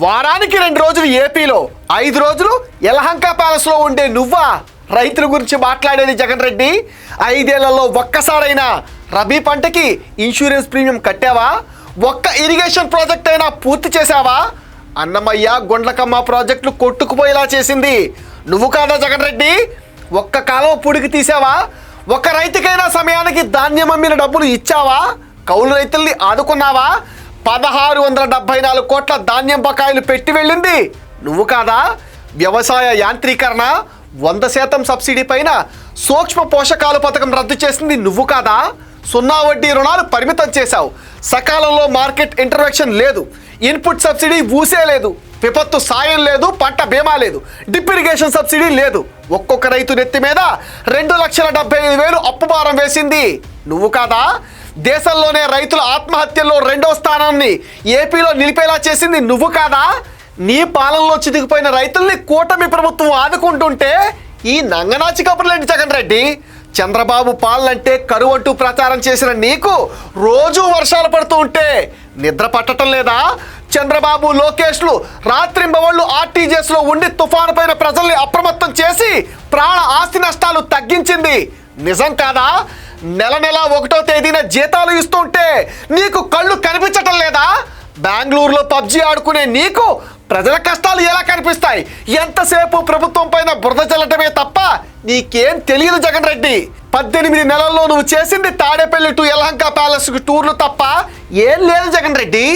వారానికి రెండు రోజులు ఏపీలో ఐదు రోజులు యలహంక ప్యాలెస్లో ఉండే నువ్వా? రైతుల గురించి మాట్లాడేది జగన్ రెడ్డి. ఐదేళ్ళలో ఒక్కసారైనా రబీ పంటకి ఇన్సూరెన్స్ ప్రీమియం కట్టావా? ఒక్క ఇరిగేషన్ ప్రాజెక్ట్ అయినా పూర్తి చేశావా? అన్నమయ్య గుండ్లకమ్మ ప్రాజెక్టులు కొట్టుకుపోయేలా చేసింది. నువ్వు కాదా జగన్ రెడ్డి? ఒక్క కాలం పుడికి తీసావా? ఒక్క రైతుకైనా సమయానికి ధాన్యం అమ్మిన డబ్బులు ఇచ్చావా? కౌలు రైతుల్ని ఆదుకున్నావా? పదహారు వందల డెబ్బై నాలుగు కోట్ల ధాన్యం బకాయిలు పెట్టి వెళ్ళింది. నువ్వు కాదా? వ్యవసాయ యాంత్రీకరణ వంద శాతం సబ్సిడీ పైన సూక్ష్మ పోషకాలు పథకం రద్దు చేసింది నువ్వు కాదా? సున్నా వడ్డీ రుణాలు పరిమితం చేశావు. సకాలంలో మార్కెట్ ఇంటర్వెక్షన్ లేదు. ఇన్పుట్ సబ్సిడీ ఊసే లేదు. విపత్తు సాయం లేదు పంట బీమా లేదు. డిప్రిగేషన్ సబ్సిడీ లేదు. ఒక్కొక్క రైతు నెత్తి మీద రెండు లక్షల డెబ్బై ఐదు వేలు అప్పు భారం వేసింది. నువ్వు కాదా? దేశంలోనే రైతుల ఆత్మహత్యల్లో రెండో స్థానాన్ని ఏపీలో నిలిపేలా చేసింది నువ్వు కాదా? నీ పాలనలో చితికిపోయిన రైతుల్ని కూటమి ప్రభుత్వం ఆదుకుంటుంటే ఈ నంగనాచి కబుర్లేంటి జగన్ రెడ్డి? చంద్రబాబు పాలనంటే కరువు అంటూ ప్రచారం చేసిన నీకు రోజూ వర్షాలు పడుతూ ఉంటే నిద్ర పట్టడం లేదా? చంద్రబాబు లోకేష్లు రాత్రింబవళ్ళు ఆర్టీజీఎస్లో ఉండి తుఫాను పైన ప్రజల్ని అప్రమత్తం చేసి ప్రాణ ఆస్తి నష్టాలు తగ్గించింది. నిజం కాదా? నెల నెల ఒకటో తేదీన జీతాలు ఇస్తుంటే నీకు కళ్ళు కనిపించటం లేదా? బెంగళూరులో పబ్జి ఆడుకునే నీకు ప్రజల కష్టాలు ఎలా కనిపిస్తాయి? ఎంతసేపు ప్రభుత్వం పైన బురద చల్లటమే తప్ప నీకేం తెలియదు జగన్ రెడ్డి. పద్దెనిమిది నెలల్లో నువ్వు చేసింది తాడేపల్లి టు యలహంక ప్యాలెస్ టూర్లు తప్ప ఏం లేదు జగన్ రెడ్డి.